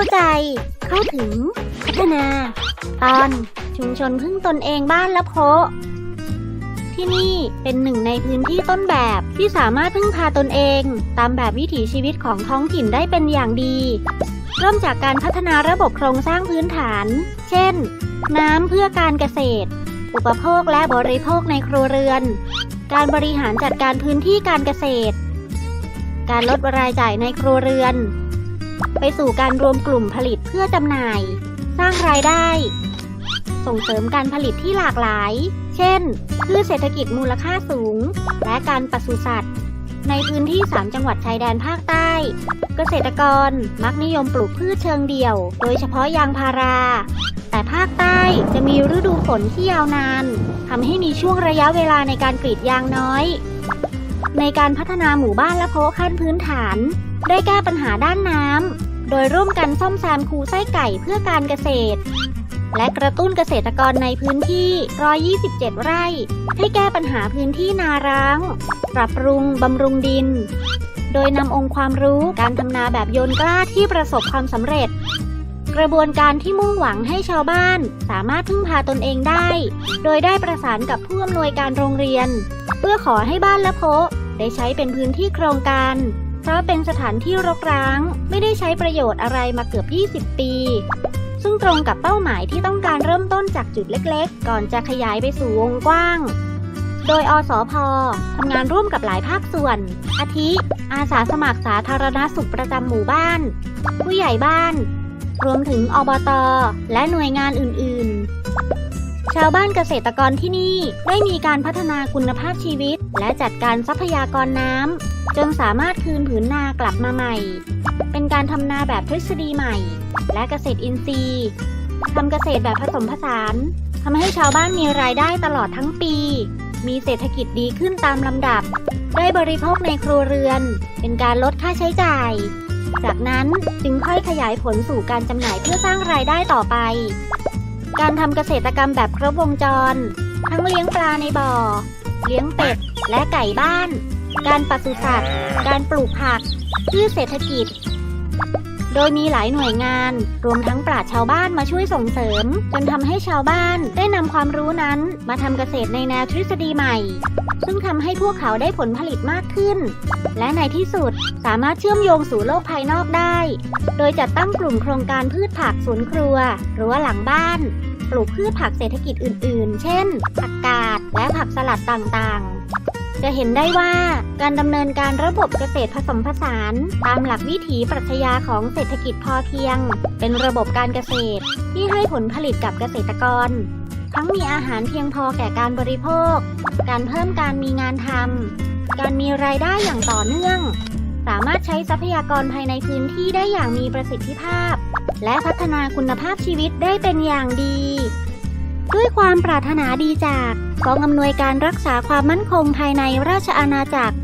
าใจ เข้าถึง พัฒนา ตอน ชุมชนพึ่งตนเองบ้านละโพที่นี่เป็นหนึ่งในพื้นที่ต้นแบบที่สามารถพึ่งพาตนเอง ตามแบบวิถีชีวิตของท้องถิ่นได้เป็นอย่างดี เริ่มจากการพัฒนาระบบโครงสร้างพื้นฐาน เช่น น้ำเพื่อการเกษตร อุปโภคและบริโภคในครัวเรือน การบริหารจัดการพื้นที่การเกษตร การลดรายจ่ายในครัวเรือน ไปสู่การรวมกลุ่มผลิตเพื่อจำหน่าย สร้างรายได้ ส่งเสริมการผลิตที่หลากหลาย เช่น พืชเศรษฐกิจมูลค่าสูง และการปศุสัตว์ ในพื้นที่ 3 จังหวัดชายแดนภาคใต้ เกษตรกรมักนิยมปลูกพืชเชิงเดี่ยว โดยเฉพาะยางพารา แต่ภาคใต้จะมีฤดูฝนที่ยาวนานทำให้มีช่วงระยะเวลาในการกรีดยางน้อยในการพัฒนาหมู่บ้านและโพขั้นพื้นฐาน ได้แก้ปัญหาด้านน้ำ โดยร่วมกันซ่อมแซมคูไส้ไก่เพื่อการเกษตร และกระตุ้นเกษตรกรในพื้นที่ 127 ไร่ ให้แก้ปัญหาพื้นที่นาร้าง ปรับปรุงบำรุงดิน โดยนำองค์ความรู้การทำนาแบบโยนกล้าที่ประสบความสำเร็จกระบวนการที่มุ่งหวังให้ชาวบ้านสามารถพึ่งพาตนเองได้ โดยได้ประสานกับผู้อำนวยการโรงเรียน เพื่อขอให้บ้านละโพได้ใช้เป็นพื้นที่โครงการ เพราะเป็นสถานที่รกร้างไม่ได้ใช้ประโยชน์อะไรมาเกือบ 20 ปี ซึ่งตรงกับเป้าหมายที่ต้องการเริ่มต้นจากจุดเล็กๆ ก่อนจะขยายไปสู่วงกว้าง โดยอสพทำงานร่วมกับหลายภาคส่วน อาทิ อาสาสมัครสาธารณสุขประจำหมู่บ้าน ผู้ใหญ่บ้าน รวมถึงอบต และหน่วยงานอื่นๆ ชาวบ้านเกษตรกรที่นี่ได้มีการพัฒนาคุณภาพชีวิต และจัดการทรัพยากรน้ำจนสามารถคืนผืนนากลับมาใหม่ เป็นการทำนาแบบทฤษฎีใหม่ และเกษตรอินทรีย์ทำเกษตรแบบผสมผสานทำให้ชาวบ้านมีรายได้ตลอดทั้งปี มีเศรษฐกิจดีขึ้นตามลำดับ ได้บริโภคในครัวเรือน เป็นการลดค่าใช้จ่าย จากนั้นจึงค่อยขยายผลสู่การจำหน่ายเพื่อสร้างรายได้ต่อไป การทำเกษตรกรรมแบบครบวงจร ทั้งเลี้ยงปลาในบ่อ เลี้ยงเป็ด และไก่บ้าน การปศุสัตว์ การปลูกผักพืชเศรษฐกิจ โดยมีหลายหน่วยงาน รวมทั้งปราชญ์ชาวบ้านมาช่วยส่งเสริม จนทำให้ชาวบ้านได้นำความรู้นั้นมาทำเกษตรในแนวทฤษฎีใหม่ ซึ่งทำให้พวกเขาได้ผลผลิตมากขึ้น และในที่สุดสามารถเชื่อมโยงสู่โลกภายนอกได้ โดยจัดตั้งกลุ่มโครงการพืชผักสวนครัวรั้วหลังบ้าน ปลูกพืชผักเศรษฐกิจอื่น ๆ เช่นผักกาดและผักสลัดต่างๆ จะเห็นได้ว่าการดำเนินการระบบเกษตรผสมผสาน ตามหลักวิถีปรัชญาของเศรษฐกิจพอเพียง เป็นระบบการเกษตร ที่ให้ผลผลิตกับเกษตรกร ทั้งมีอาหารเพียงพอแก่การบริโภค การเพิ่มการมีงานทำการมีรายได้อย่างต่อเนื่อง สามารถใช้ทรัพยากรภายในพื้นที่ได้อย่างมีประสิทธิภาพ และพัฒนาคุณภาพชีวิตได้เป็นอย่างดี ด้วยความปรารถนาดีจากกองอำนวยการรักษาความมั่นคงภายในราชอาณาจักร